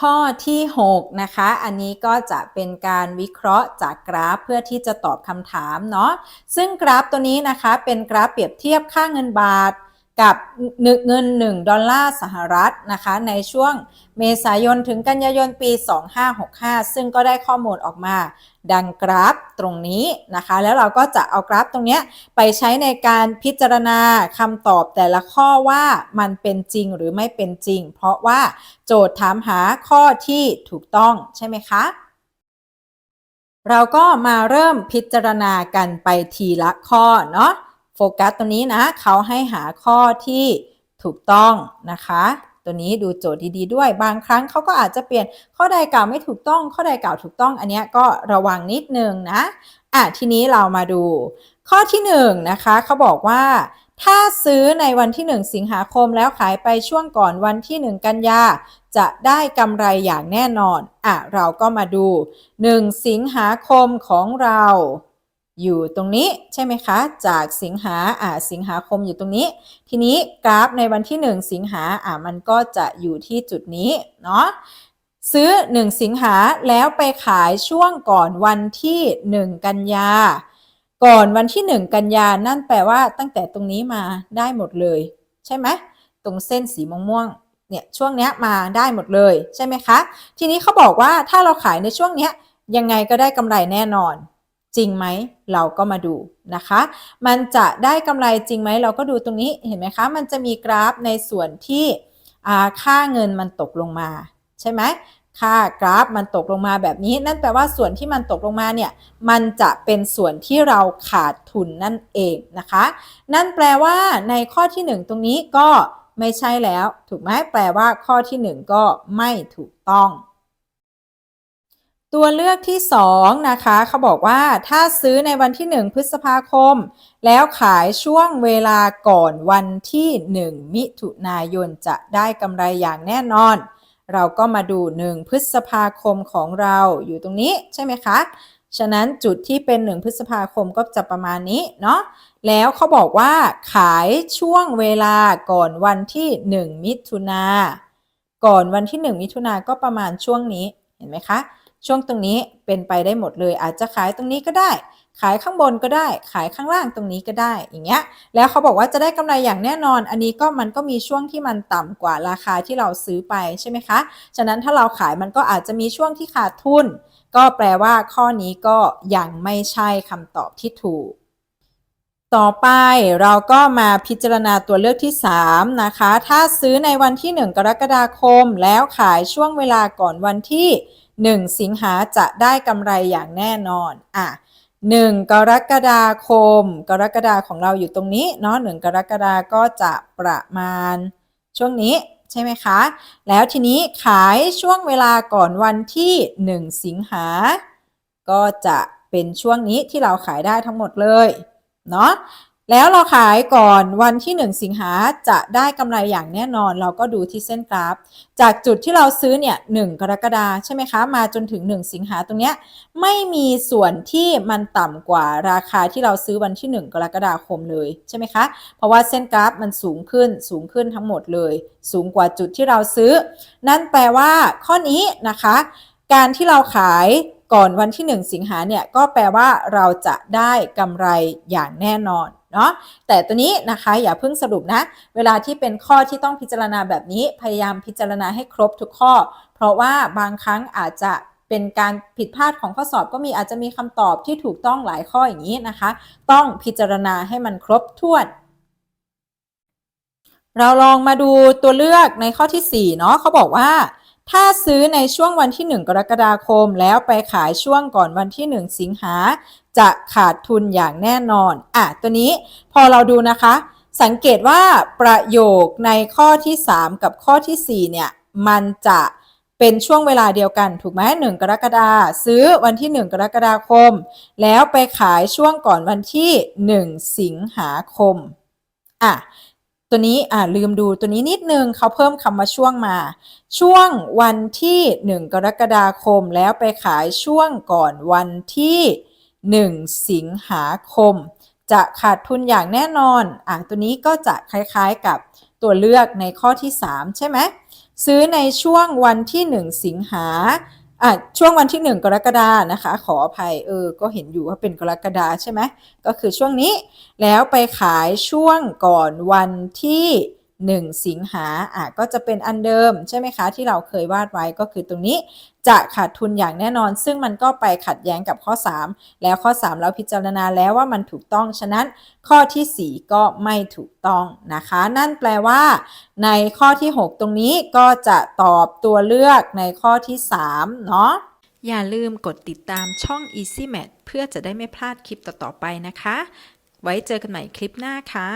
ข้อที่ 6 นะคะ อันนี้ก็จะเป็นการวิเคราะห์จากกราฟเพื่อที่จะตอบคำถามเนาะซึ่งกราฟตัวนี้นะคะเป็นกราฟเปรียบเทียบค่าเงินบาท กับเงิน 1 ดอลลาร์สหรัฐนะคะในช่วงเมษายนถึงกันยายนปี 2565 ซึ่งก็ได้ข้อมูลออกมาดังกราฟตรงนี้นะคะ แล้วเราก็จะเอากราฟตรงนี้ไปใช้ในการพิจารณาคำตอบแต่ละข้อว่ามันเป็นจริงหรือไม่เป็นจริง เพราะว่าโจทย์ถามหาข้อที่ถูกต้องใช่ไหมคะเราก็มาเริ่มพิจารณากันไปทีละข้อเนาะ โฟกัสตัวนี้นะเขาให้หาข้อที่ถูกต้องนะคะ ตัวนี้ดูโจทย์ดีๆด้วย บางครั้งเขาก็อาจจะเปลี่ยนข้อใดกล่าวไม่ถูกต้อง ข้อใดกล่าวถูกต้อง อันนี้ก็ระวังนิดนึงนะอะทีนี้เรามาดู ข้อที่1นนะคะเขาบอกว่าถ้าซื้อในวันที่ 1 สิงหาคมแล้วขายไปช่วงก่อนวันที่ 1 กันยาจะได้กำไรอย่างแน่นอน อะ เราก็มาดู 1 สิงหาคมของเรา อยู่ตรงนี้ใช่ไหมคะ จากสิงหาอ่าสิงหาคมอยู่ตรงนี้ ทีนี้กราฟในวันที่ 1 สิงหาอ่ามันก็จะอยู่ที่จุดนี้เนาะซื้อ 1 สิงหาแล้วไปขายช่วงก่อนวันที่ 1 กันยา ก่อนวันที่ 1 กันยานั่นแปลว่าตั้งแต่ตรงนี้มาได้หมดเลย ใช่ไหมตรงเส้นสีม่วงเนี่ยช่วงเนี้ยมาได้หมดเลยใช่ไหมคะ ทีนี้เขาบอกว่าถ้าเราขายในช่วงเนี้ยยังไงก็ได้กำไรแน่นอน จริงไหมเราก็มาดูนะคะ มันจะได้กำไรจริงไหมเราก็ดูตรงนี้เห็นไหมคะ มันจะมีกราฟในส่วนที่ค่าเงินมันตกลงมา ใช่ไหมค่ากราฟมันตกลงมาแบบนี้ นั่นแปลว่าส่วนที่มันตกลงมาเนี่ยมันจะเป็นส่วนที่เราขาดทุนนั่นเองนะคะ นั่นแปลว่าในข้อที่ 1 ตรงนี้ก็ไม่ใช่แล้ว ถูกไหมแปลว่าข้อที่ 1 ก็ไม่ถูกต้อง ตัวเลือกที่ 2 นะคะเขาบอกว่าถ้าซื้อในวันที่ 1 พฤษภาคม แล้วขายช่วงเวลาก่อนวันที่ 1 มิถุนายนจะได้กำไรอย่างแน่นอน เราก็มาดู 1 พฤษภาคมของเราอยู่ตรงนี้ใช่ไหมคะ ฉะนั้นจุดที่เป็น 1 พฤษภาคมก็จะประมาณนี้เนาะแล้วเขาบอกว่าขายช่วงเวลาก่อนวันที่ 1 มิถุนาก่อนวันที่ 1 มิถุนาก็ประมาณช่วงนี้เห็นไหมคะ ช่วงตรงนี้เป็นไปได้หมดเลย อาจจะขายตรงนี้ก็ได้ ขายข้างบนก็ได้ ขายข้างล่างตรงนี้ก็ได้อย่างเงี้ยแล้วเขาบอกว่าจะได้กำไรอย่างแน่นอน อันนี้ก็มันก็มีช่วงที่มันต่ำกว่าราคาที่เราซื้อไปใช่ไหมคะฉะนั้นถ้าเราขายมันก็อาจจะมีช่วงที่ขาดทุน ก็แปลว่าข้อนี้ก็ยังไม่ใช่คำตอบที่ถูกต่อไปเราก็มาพิจารณาตัวเลือกที่ 3 นะคะ ถ้าซื้อในวันที่ 1 กรกฎาคม แล้วขายช่วงเวลาก่อนวันที่ 1 สิงหาจะได้กำไรอย่างแน่นอนอะ1กรกฎาคม กรกฎาของเราอยู่ตรงนี้เนาะ1กรกฎาก็จะประมาณช่วงนี้ใช่ไหมคะ แล้วทีนี้ขายช่วงเวลาก่อนวันที่ 1 สิงหา ก็จะเป็นช่วงนี้ที่เราขายได้ทั้งหมดเลย เนาะ แล้วเราขายก่อนวันที่ 1 สิงหาจะได้กำไรอย่างแน่นอน เราก็ดูที่เส้นกราฟ จากจุดที่เราซื้อเนี่ยหกรกฎาใช่ไหมคะ มาจนถึง 1 สิงหาตรงเนี้ยไม่มีส่วนที่มันต่ำกว่าราคาที่เราซื้อวันที่ 1 กรกฎาคมเลยใช่ไหมคะ เพราะว่าเส้นกราฟมันสูงขึ้นสูงขึ้นทั้งหมดเลย สูงกว่าจุดที่เราซื้อ นั่นแปลว่าข้อนี้นะคะ การที่เราขายก่อนวันที่ 1 สิงหาเนี่ยก็แปลว่าเราจะได้กำไรอย่างแน่นอน เนาะแต่ตัวนี้นะคะอย่าเพิ่งสรุปนะ เวลาที่เป็นข้อที่ต้องพิจารณาแบบนี้พยายามพิจารณาให้ครบทุกข้อ เพราะว่าบางครั้งอาจจะเป็นการผิดพลาดของข้อสอบก็มีอาจจะมีคำตอบที่ถูกต้องหลายข้ออย่างนี้นะคะ ต้องพิจารณาให้มันครบถ้วน เราลองมาดูตัวเลือกในข้อที่4เนาะเขาบอกว่า ถ้าซื้อในช่วงวันที่ 1 กรกฎาคม แล้วไปขายช่วงก่อนวันที่ 1 สิงหา จะขาดทุนอย่างแน่นอน อะ ตัวนี้พอเราดูนะคะ สังเกตว่าประโยคในข้อที่ 3 กับข้อที่ 4 เนี่ย มันจะเป็นช่วงเวลาเดียวกัน ถูกไหมหนึ่งกรกฎาซื้อวันที่ 1 กรกฎาคม แล้วไปขายช่วงก่อนวันที่ 1 สิงหาคม อะ ตัวนี้อ่าลืมดูตัวนี้นิดนึงเขาเพิ่มคำว่าช่วงมา ช่วงวันที่ 1 กรกฎาคมแล้วไปขายช่วงก่อนวันที่ 1 สิงหาคม จะขาดทุนอย่างแน่นอนอะตัวนี้ก็จะคล้ายๆกับตัวเลือกในข้อที่ 3 ใช่ไหมซื้อในช่วงวันที่ 1 สิงหา อะช่วงวันที่ 1 กรกฎานะคะ ขออภัยเออก็เห็นอยู่ว่าเป็นกรกฎาใช่ไหมก็คือช่วงนี้แล้วไปขายช่วงก่อนวันที่ 1 สิงหาอะก็จะเป็นอันเดิมใช่ไหมคะที่เราเคยวาดไว้ก็คือตรงนี้จะขาดทุนอย่างแน่นอน ซึ่งมันก็ไปขัดแย้งกับข้อ 3 แล้วข้อ 3 เราพิจารณาแล้วว่ามันถูกต้อง ฉะนั้นข้อทีสี่ 4 ก็ไม่ถูกต้องนะคะ นั่นแปลว่า ในข้อที่ 6 ตรงนี้ก็จะตอบตัวเลือกในข้อที่3เนาะอย่าลืมกดติดตามช่อง Easy Math เพื่อจะได้ไม่พลาดคลิปต่อๆไปนะคะ ไว้เจอกันใหม่คลิปหน้าค่ะ